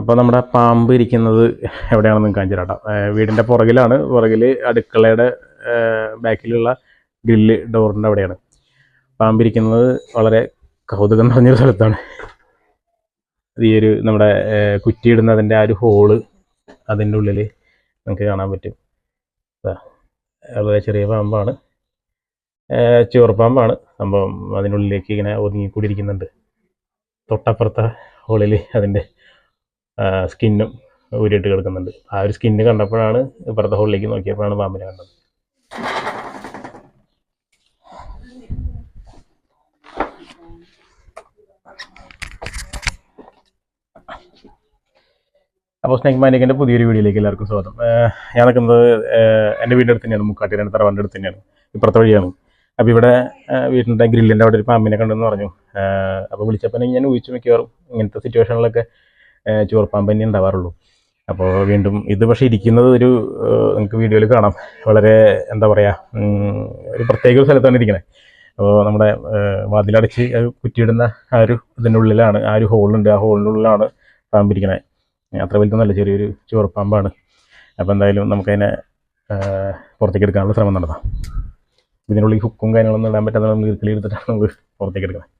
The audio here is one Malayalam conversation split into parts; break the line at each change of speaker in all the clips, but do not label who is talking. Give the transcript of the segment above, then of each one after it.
അപ്പോൾ നമ്മുടെ പാമ്പ് ഇരിക്കുന്നത് എവിടെയാണെന്ന് കാണിച്ചു തരാം. വീടിന്റെ പുറകിലാണ്. പുറകിൽ അടുക്കളയുടെ ബാക്കിലുള്ള ഗ്രില്ല് ഡോറിന്റെ അവിടെയാണ്. പാമ്പ് ഇരിക്കുന്നത് വളരെ കൗതുകം നിറഞ്ഞൊരു സ്ഥലത്താണ്. ഈ ഒരു നമ്മുടെ കുറ്റിയിടുന്നതിന്റെ ആ ഒരു ഹോൾ അതിന്റെ ഉള്ളിൽ നമുക്ക് കാണാൻ പറ്റും. വളരെ ചെറിയ പാമ്പാണ്. ചുവർപ്പാമ്പാണ് സംഭവം അതിനുള്ളിലേക്ക് ഇങ്ങനെ ഒതുങ്ങിക്കൂടിയിരിക്കുന്നുണ്ട്. തൊട്ടപ്പുറത്തെ ഹോളിൽ അതിന്റെ സ്കിന്നും ഊരിയിട്ട് കിടക്കുന്നുണ്ട് ആ ഒരു സ്കിന്ന് കണ്ടപ്പോഴാണ് ഇപ്പുറത്തെ ഹോളിലേക്ക് നോക്കിയപ്പോഴാണ് പാമ്പിനെ കണ്ടത്. അപ്പോൾ സ്നേക് മാനിക്കിന്റെ പുതിയൊരു വീഡിയോയിലേക്ക് എല്ലാവർക്കും സ്വാഗതം. ഞാൻ നിൽക്കുന്നത് എന്റെ വീടിന്റെ അടുത്ത് തന്നെയാണ് മുക്കാട്ടിന്റെ തറവാന്റെ അടുത്ത് തന്നെയാണ് ഇപ്പുറത്തെ വഴിയാണ്. അപ്പോൾ ഇവിടെ വീട്ടിന്റെ ഗ്രില്ലിന്റെ അവിടെ ഒരു പാമ്പിനെ കണ്ടെന്ന് പറഞ്ഞു. അപ്പോൾ വിളിച്ചപ്പോൾ ഞാൻ ഊഹിച്ചു മിക്കവാറും ഇങ്ങനത്തെ സിറ്റുവേഷനിലൊക്കെ ചുവർപ്പാമ്പ് തന്നെ ഉണ്ടാവാറുള്ളൂ. അപ്പോൾ വീണ്ടും ഇത് പക്ഷേ ഇരിക്കുന്നത് ഒരു നമുക്ക് വീഡിയോയിൽ കാണാം. വളരെ എന്താ പറയുക ഒരു പ്രത്യേക സ്ഥലത്താണ് ഇരിക്കുന്നത് അപ്പോൾ നമ്മുടെ വാതിലടച്ച് കുറ്റിയിടുന്ന ആ ഒരു ഇതിന്റെ ഉള്ളിലാണ് ആ ഒരു ഹോളുണ്ട്. ആ ഹോളിനുള്ളിലാണ് പാമ്പിരിക്കണത് അത്ര വലുതൊന്നുമല്ല ചെറിയൊരു ചുവർപ്പാമ്പാണ് അപ്പോൾ എന്തായാലും നമുക്കതിനെ പുറത്തേക്ക് എടുക്കാനുള്ള ശ്രമം നടത്താം. ഇതിനുള്ളിൽ ഹുക്കും കാര്യങ്ങളൊന്നും ഇടാൻ പറ്റാതെ നമ്മൾ ഇറുക്കിൽ എടുത്തിട്ടാണ് നമുക്ക് പുറത്തേക്ക് എടുക്കുന്നത്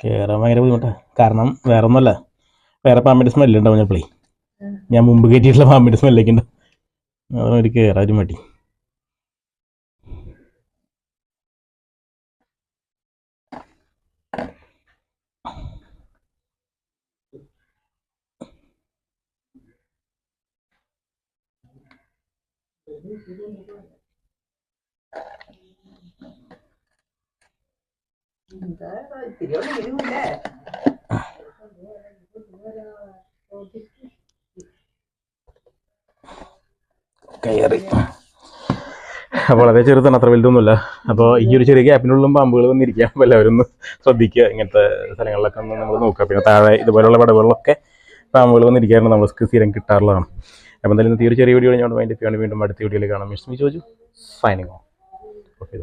കയറാൻ ഭയങ്കര ബുദ്ധിമുട്ടാണ് കാരണം വേറെ ഒന്നുമല്ല വേറെ പാമ്പിന്റെ സ്മെല്ല് ഉണ്ടാവും പ്ലേ ഞാൻ മുമ്പ് കയറ്റിയിട്ടുള്ള പാമ്പിന്റെ സ്മെല്ലൊക്കെ ഉണ്ട്. അതാണ് ഒരു മടി.
Thank ഇത്തിരി
കയറി. വളരെ ചെറുതാണ് അത്ര വലുതൊന്നുമില്ല. അപ്പോൾ ഈ ഒരു ചെറിയ ഗ്യാപ്പിനുള്ളിലും പാമ്പുകൾ വന്നിരിക്കുക. അപ്പോൾ എല്ലാവരും ഒന്ന് ശ്രദ്ധിക്കുക ഇങ്ങനത്തെ സ്ഥലങ്ങളിലൊക്കെ ഒന്ന് നമ്മൾ നോക്കുക. പിന്നെ താഴെ ഇതുപോലുള്ള പടവുകളിലൊക്കെ പാമ്പുകൾ വന്നിരിക്കാറുണ്ട് നമ്മൾ സ്ഥിരം കിട്ടാറുള്ളതാണ്. അപ്പോൾ എന്തായാലും ഈ ഒരു ചെറിയ വീഡിയോ ഞാൻ വേണ്ടി വീണ്ടും അടുത്ത വീഡിയോയിൽ കാണാം. മിസ് മി ചോദിച്ചു സൈനിങ് ഓഫ് ഓക്കെ